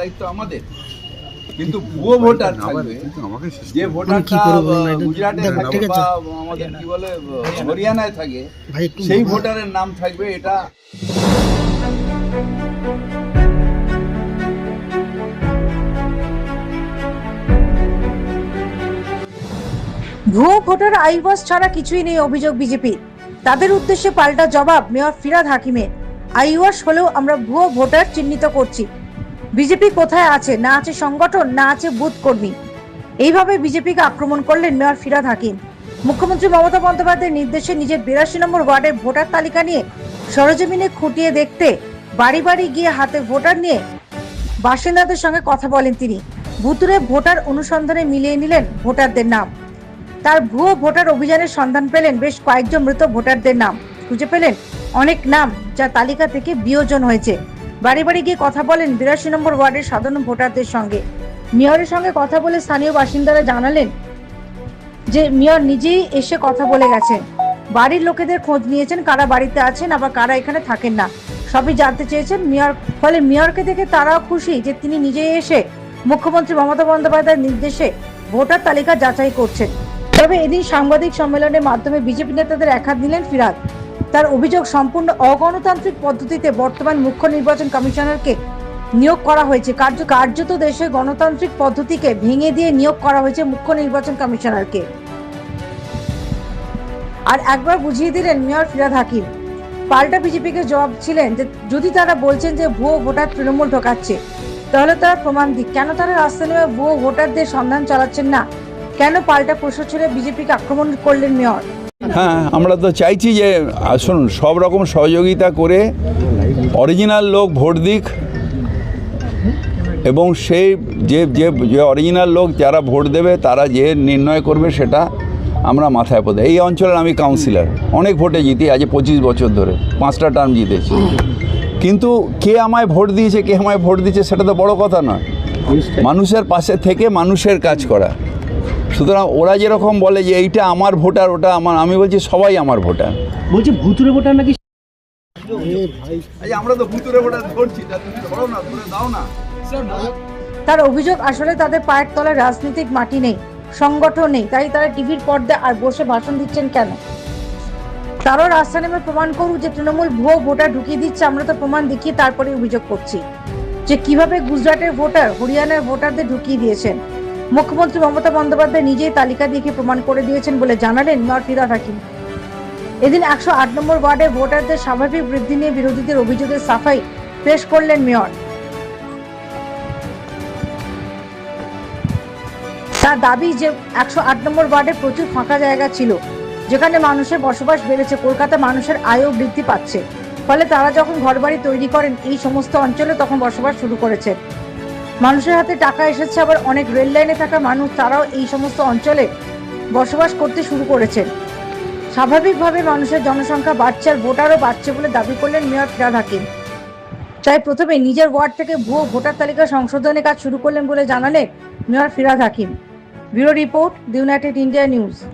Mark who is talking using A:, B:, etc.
A: দায়িত্ব আমাদের। কিন্তু ভুয়ো ভোটার থাকবে। যে ভোটারটা গুজরাটে থাকে বা আমাদের কি বলে হরিয়ানায় থাকে সেই ভোটারের নাম থাকবে এটা।
B: ভুয়ো ভোটার আইওয়াস ছাড়া কিছুই নেই অভিযোগ বিজেপি তাদের উদ্দেশ্যে পাল্টা জবাব মেয়র ফিরাদ হাকিমের। আইওয়াস হলেও আমরা ভুয়ো ভোটার চিহ্নিত করছি। বিজেপি কোথায় আছে? না আছে সংগঠন, না আছে বুথ কর্মী। এইভাবে বিজেপিকে আক্রমণ করলেন মেয়র ফিরাদ হাকিম। মুখ্যমন্ত্রী মমতা বন্দ্যোপাধ্যায়ের নির্দেশে নিজের বিরাশি নম্বর ওয়ার্ডের ভোটার তালিকা নিয়ে সরজমিনে খুঁটিয়ে দেখতে বাড়ি বাড়ি গিয়ে হাতে ভোটার নিয়ে বাসিন্দাদের সঙ্গে কথা বলেন তিনি। ভুতুরে ভোটার অনুসন্ধানে মিলিয়ে নিলেন ভোটারদের নাম। তার ভুয়ো ভোটার অভিযানের সন্ধান পেলেন বেশ কয়েকজন মৃত ভোটারদের নাম। খুঁজে পেলেন অনেক নাম যা তালিকা থেকে বিয়োজন হয়েছে। বাড়ি বাড়ি গিয়ে কথা বলেন বিরাশি নম্বর ওয়ার্ডের সাধারণ ভোটারদের সঙ্গে। মেয়রের সঙ্গে কথা বলে স্থানীয় বাসিন্দারা জানালেন যে মেয়র নিজেই এসে কথা বলে গেছেন। বাড়ির লোকেদের খোঁজ নিয়েছেন কারা বাড়িতে আছেন আবার কারা এখানে থাকেন না। সবই জানতে চেয়েছেন মেয়র, ফলে মেয়রকে দেখে তারাও খুশি যে তিনি নিজেই এসে মুখ্যমন্ত্রী মমতা বন্দ্যোপাধ্যায়ের নির্দেশে ভোটার তালিকা যাচাই করছেন। তবে এদিন সাংবাদিক সম্মেলনের মাধ্যমে বিজেপি নেতাদের একাত দিলেন ফিরাদ। তার অভিযোগ সম্পূর্ণ অগণতান্ত্রিক পদ্ধতিতে বর্তমান মুখ্য নির্বাচন কমিশনারকে নিয়োগ করা হয়েছে। কার্য, কার্যত দেশে গণতান্ত্রিক পদ্ধতিকে ভেঙে দিয়ে নিয়োগ করা হয়েছে মুখ্য নির্বাচন কমিশনারকে। আর একবার বুঝিয়ে দিলেন মেয়র ফিরাদ হাকিম। পাল্টা বিজেপিকে জবাব ছিলেন যে, যদি তারা বলছেন যে ভুয়ো ভোটার তৃণমূল ঢোকাচ্ছে, তাহলে তারা প্রমাণ দিক। কেন তারা রাস্তা নেমে ভুয়ো ভোটারদের সন্ধান চালাচ্ছেন না? কেন পাল্টা প্রশ্ন ছুড়ে বিজেপিকে আক্রমণ করলেন মেয়র?
A: হ্যাঁ আমরা তো চাইছি যে শুনুন, সব রকম সহযোগিতা করে অরিজিনাল লোক ভোট দিক এবং সেই যে যে যে অরিজিনাল লোক যারা ভোট দেবে, তারা যে নির্ণয় করবে সেটা আমরা মাথায় পড়ে। এই অঞ্চলের আমি কাউন্সিলর অনেক ভোটে জিতি, আজ পঁচিশ বছর ধরে, পাঁচটা টার্ম জিতেছি। কিন্তু কে আমায় ভোট দিয়েছে, কে আমায় ভোট দিয়েছে, সেটা তো বড় কথা নয়। মানুষের পাশে থেকে মানুষের কাজ করা। সুতরাং ওরা যেরকম বলে যে এইটা আমার ভোটার ওটা আমার আমি বলছি সবাই আমার ভোটার।
C: বলছি ভুতুরে ভোটার নাকি
A: আমরা তো ভুতুরে ভোটার ধরছি ধরো না ধরে দাও না।
B: তার অভিযোগ আসলে তাদের পায়ের তলায় রাজনৈতিক মাটি নেই সংগঠন নেই তাই তারা টিভির পর্দায় আর বসে ভাষণ দিচ্ছেন কেন? তারও রাস্তা নেমে প্রমাণ করুক যে তৃণমূল ভুয়ো ভোটার ঢুকিয়ে দিচ্ছে আমরা তো প্রমাণ দেখিয়ে তারপরে অভিযোগ করছি। যে কীভাবে গুজরাটের ভোটার হরিয়ানার ভোটারদের ঢুকিয়ে দিয়েছেন। মুখ্যমন্ত্রী মমতা বন্দ্যোপাধ্যায় নিজেই তালিকা দেখে প্রমাণ করে দিয়েছেন বলে জানালেন মেয়র ফিরাদ হাকিম। এদিন একশো আট নম্বর ওয়ার্ডের ভোটারদের স্বাভাবিক বৃদ্ধি নিয়ে বিরোধীদের অভিযোগের সাফাই পেশ করলেন মেয়র। তার দাবি যে একশো আট নম্বর ওয়ার্ডে প্রচুর ফাঁকা জায়গা ছিল, যেখানে মানুষের বসবাস বেড়েছে, কলকাতা মানুষের আয়ও বৃদ্ধি পাচ্ছে। ফলে তারা যখন ঘরবাড়ি তৈরি করেন, এই সমস্ত অঞ্চলে তখন বসবাস শুরু করেছে। মানুষের হাতে টাকা এসেছে, আবার অনেক রেল লাইনে থাকা মানুষ তারাও এই সমস্ত অঞ্চলে বসবাস করতে শুরু করেছেন স্বাভাবিকভাবে মানুষের জনসংখ্যা বাড়ছে আর ভোটারও বাড়ছে বলে দাবি করলেন মেয়র ফিরাদ হাকিম। তাই প্রথমে নিজের ওয়ার্ড থেকে ভুয়ো ভোটার তালিকা সংশোধনের কাজ শুরু করলেন বলে জানালেন mayor Firhad Hakim. Bureau report the United India news.